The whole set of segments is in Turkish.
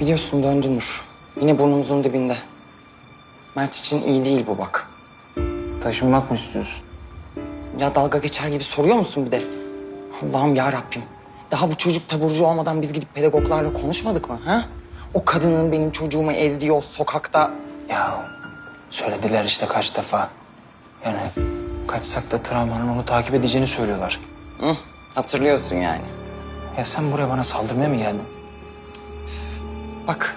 Biliyorsun döndü Nur. Yine burnumuzun dibinde. Mert için iyi değil bu bak. Taşınmak mı istiyorsun? Ya dalga geçer gibi soruyor musun bir de? Allah'ım ya Rabbim. Daha bu çocuk taburcu olmadan biz gidip pedagoglarla konuşmadık mı? Ha? O kadının benim çocuğumu ezdiği o sokakta... Ya söylediler işte kaç defa. Yani kaçsak da travmanın onu takip edeceğini söylüyorlar. Hı, hatırlıyorsun yani. Ya sen buraya bana saldırmaya mı geldin? Bak,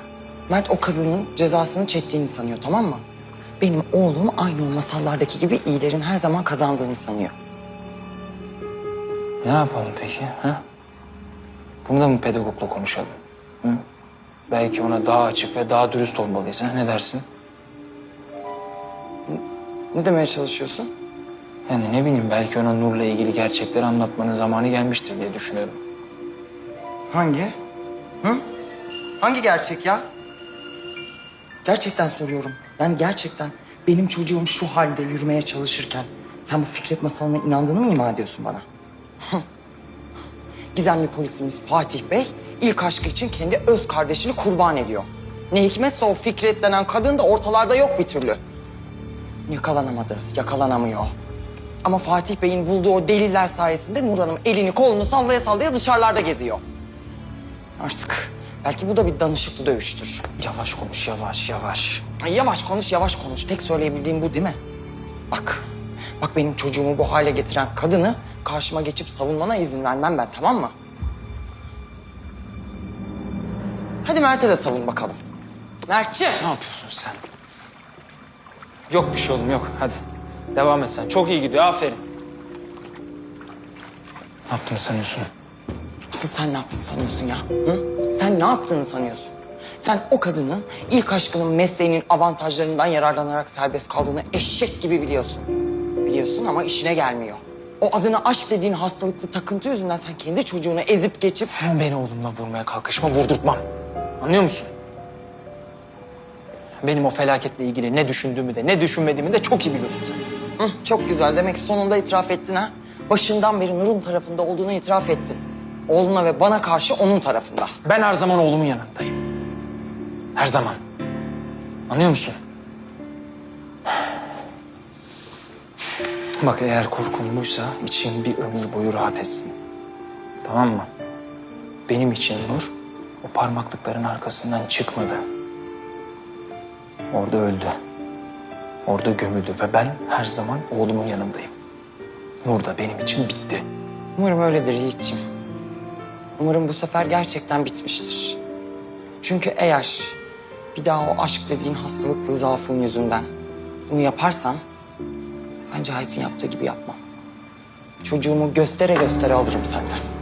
Mert o kadının cezasını çektiğini sanıyor tamam mı? Benim oğlum aynı o masallardaki gibi iyilerin her zaman kazandığını sanıyor. Ne yapalım peki? Ha? Bunu da mı pedagogla konuşalım? Hı? Belki ona daha açık ve daha dürüst olmalıyız. Ha? Ne dersin? Ne demeye çalışıyorsun? Yani ne bileyim belki ona Nur'la ilgili gerçekleri anlatmanın zamanı gelmiştir diye düşünüyorum. Hangi? Hı? Hangi gerçek ya? Gerçekten soruyorum. Yani gerçekten benim çocuğum şu halde yürümeye çalışırken sen bu Fikret masalına inandığını mı ima ediyorsun bana? Gizemli polisimiz Fatih Bey ilk aşkı için kendi öz kardeşini kurban ediyor. Ne hikmetse o Fikret denen kadın da ortalarda yok bir türlü. Yakalanamadı, yakalanamıyor. Ama Fatih Bey'in bulduğu o deliller sayesinde Nur Hanım elini kolunu sallaya sallaya dışarılarda geziyor. Artık belki bu da bir danışıklı dövüştür. Yavaş konuş yavaş yavaş. Ay yavaş konuş, yavaş konuş. Tek söyleyebildiğim bu değil mi? Bak, bak benim çocuğumu bu hale getiren kadını karşıma geçip savunmana izin vermem ben, tamam mı? Hadi Mert'e de savun bakalım. Mert'ciğim. Ne yapıyorsun sen? Yok bir şey oğlum yok. Hadi devam et sen. Çok iyi gidiyor aferin. Ne yaptığını sanıyorsun? Asıl sen ne yaptın sanıyorsun ya? Hı? Sen ne yaptığını sanıyorsun? Sen o kadının ilk aşkının mesleğinin avantajlarından yararlanarak serbest kaldığını eşek gibi biliyorsun. Biliyorsun ama işine gelmiyor. O adına aşk dediğin hastalıklı takıntı yüzünden sen kendi çocuğunu ezip geçip... Beni oğlumla vurmaya kalkışma vurdurtmam. Anlıyor musun? Benim o felaketle ilgili ne düşündüğümü de ne düşünmediğimi de çok iyi biliyorsun sen. Hı, çok güzel. Demek ki sonunda itiraf ettin ha. Başından beri Nur'un tarafında olduğunu itiraf ettin. Oğluna ve bana karşı onun tarafında. Ben her zaman oğlumun yanındayım. Her zaman. Anlıyor musun? Bak eğer korkun buysa için bir ömür boyu rahat etsin. Tamam mı? Benim için Nur o parmaklıkların arkasından çıkmadı. Orada öldü. Orada gömüldü ve ben her zaman oğlumun yanındayım. Nur da benim için bitti. Umarım öyledir Yiğit'ciğim. Umarım bu sefer gerçekten bitmiştir. Çünkü eğer bir daha o aşk dediğin hastalıklı zaafın yüzünden bunu yaparsan... ...ben Cahit'in yaptığı gibi yapmam. Çocuğumu göstere göstere alırım senden.